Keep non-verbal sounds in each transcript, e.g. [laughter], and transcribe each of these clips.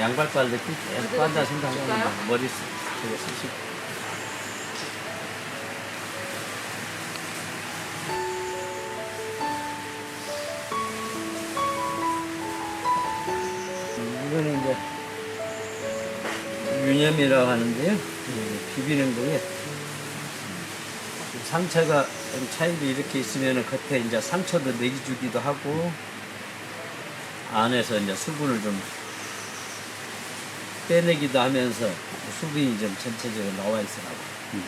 양발 빨래 빤다 생각하면 머리 쓰- 되게 쑤시 이거는 이제 유념이라고 하는데요. 이 비비는 거에 상처가 좀 차이도 이렇게 있으면 겉에 이제 상처도 내기 주기도 하고 안에서 이제 수분을 좀 빼내기도 하면서 수분이 좀 전체적으로 나와 있으라고. 음,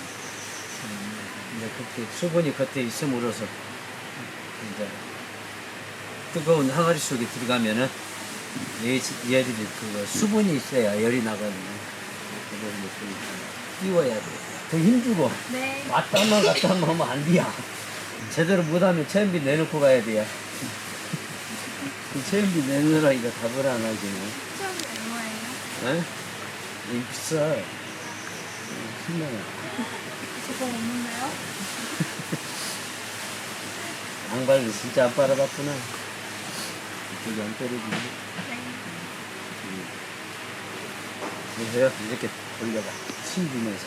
이제 그렇게 수분이 겉에 있음으로써 이제 뜨거운 항아리 속에 들어가면은 얘, 얘들이 그 수분이 있어야 열이 나거든요. 좀 띄워야 돼. 더 힘주고 네. 왔다만 갔다만 하면 안 돼야. 제대로 못하면 체험비 내놓고 가야 돼요. 그 [laughs] 체험비 내놓으라니까 답을 안 하지. 에? 이 비싸. 10만 원. 저거 없는데요? [laughs] 양발도 진짜 안 빨아봤구나. 이쪽이 안 떨어지네. 네. 그래서요, 이렇게 돌려봐. 힘주면서.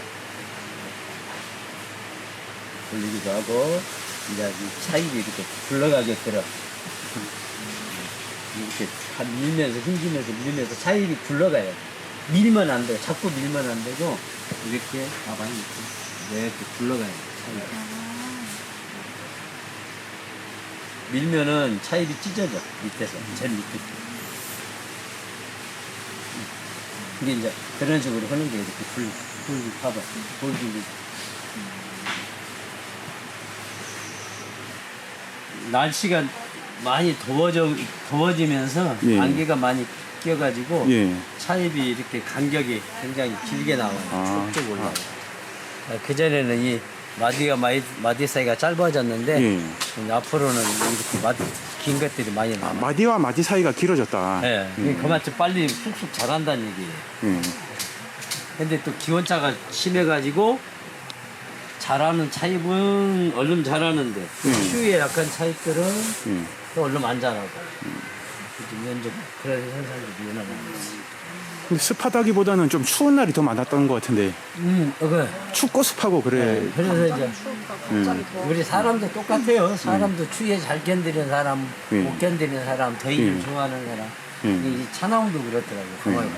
돌리기도 하고, 이제 이 차이를 이렇게 굴러가게 들어. 이렇게 한 밀면서, 힘주면서 밀면서 굴러가야 돼. 밀면 안 돼. 자꾸 밀면 안 되고, 이렇게, 봐봐, 이렇게. 이렇게 굴러가야 돼. 차이가. 아, 밀면은 차입이 찢어져 밑에서 제일 밑에 이게 이제 그런 식으로 하는 게 이렇게 불, 불 봐봐 불불 날씨가 많이 더워져 더워지면서 예. 안개가 많이 껴가지고 예. 차입이 이렇게 간격이 굉장히 길게 나와요. 아. 쭉쭉 올라와요. 그 전에는 이 마디가 마디, 마디 사이가 짧아졌는데 예. 이제 앞으로는 이렇게 마디 긴 것들이 많이 아, 남아. 마디와 마디 사이가 길어졌다. 예, 음. 그만큼 빨리 쑥쑥 자란다는 얘기예요. 예. 근데 또 기온차가 심해가지고 자라는 차입은 얼른 자라는데 음. 추위에 약한 차입들은 예. 또 얼른 좀 그런 현상들이 일어나고 있어요. 근데 습하다기보다는 좀 추운 날이 더 많았던 것 같은데 음, 어, 그래. 춥고 습하고 그래. 그래서 이제 추우니까 음. 갑자기 더워. 우리 사람도 똑같아요. 사람도 추위에 잘 견디는 사람, 음. 못 견디는 사람, 더위를 음. 좋아하는 사람. 음. 이 차나움도 그렇더라고요. 강화도.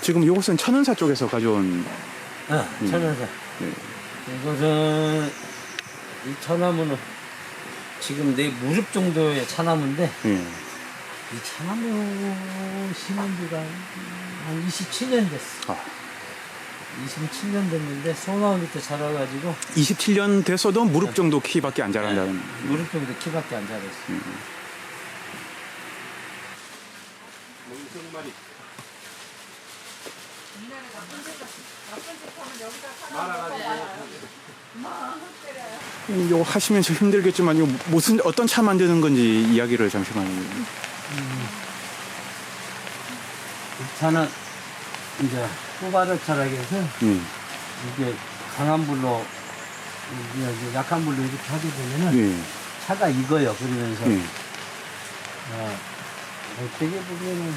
지금 이곳은 천은사 쪽에서 가져온 어, 천연사. 네. 이것은 이 차나무는 지금 내 무릎 정도의 차나무인데 예. 이 차나무 심은 지가 한 27년 됐어. 아, 27년 됐는데 소나무 밑에 자라가지고 27년 됐어도 무릎 정도 키밖에 안 자란다는. 무릎 정도 키밖에 안 자랐어. 이거 하시면서 힘들겠지만 이거 무슨 어떤 차 만드는 건지 이야기를 잠시만. 이 차는 이제 호바르차라고 해서 예. 이게 강한 불로 이제 이제 약한 불로 이렇게 하게 되면은 예. 차가 익어요. 그러면서 예. 어, 어떻게 보면은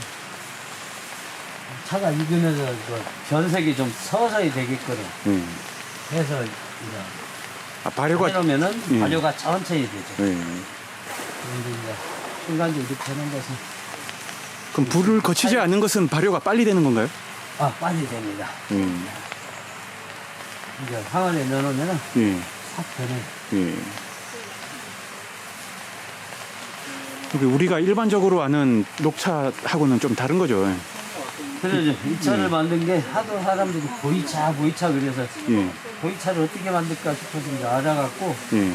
차가 익으면서 그 변색이 좀 서서히 되겠거든. 예. 해서 이제 아, 발효가 해놓으면은 예. 발효가 천천히 되죠. 예. 그런데 이제 순간적으로 이렇게 하는 것은 그럼 불을 거치지 않는 것은 발효가 빨리 되는 건가요? 아 빨리 됩니다. 예. 이제 항아리에 넣어놓으면은 예. 싹 변해. 예. 그게 우리가 일반적으로 아는 녹차하고는 좀 다른 거죠. 그래서 이 차를 만든 게 하도 사람들이 보이차 보이차 그래서 예. 보이차를 어떻게 만들까 싶어서 이제 알아갖고 예.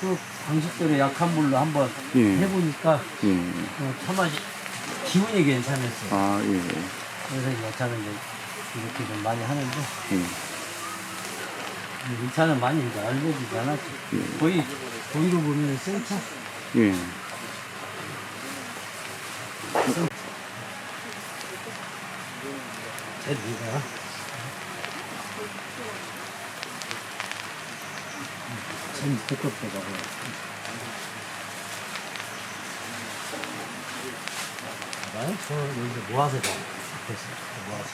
그 방식대로 약한 불로 한번 예. 해보니까 예. 어, 차맛이 기운이 괜찮았어요. 아, 예. 그래서 이 차는 이제 이렇게 좀 많이 하는데 예. 이 차는 많이 이제 알려지지 않았죠. 거의 거기로 보면 센 차. 예. 됩니다. 참 두껍게 잡아요. 봐요? 저 여기서 모아서 잡아. 모아서.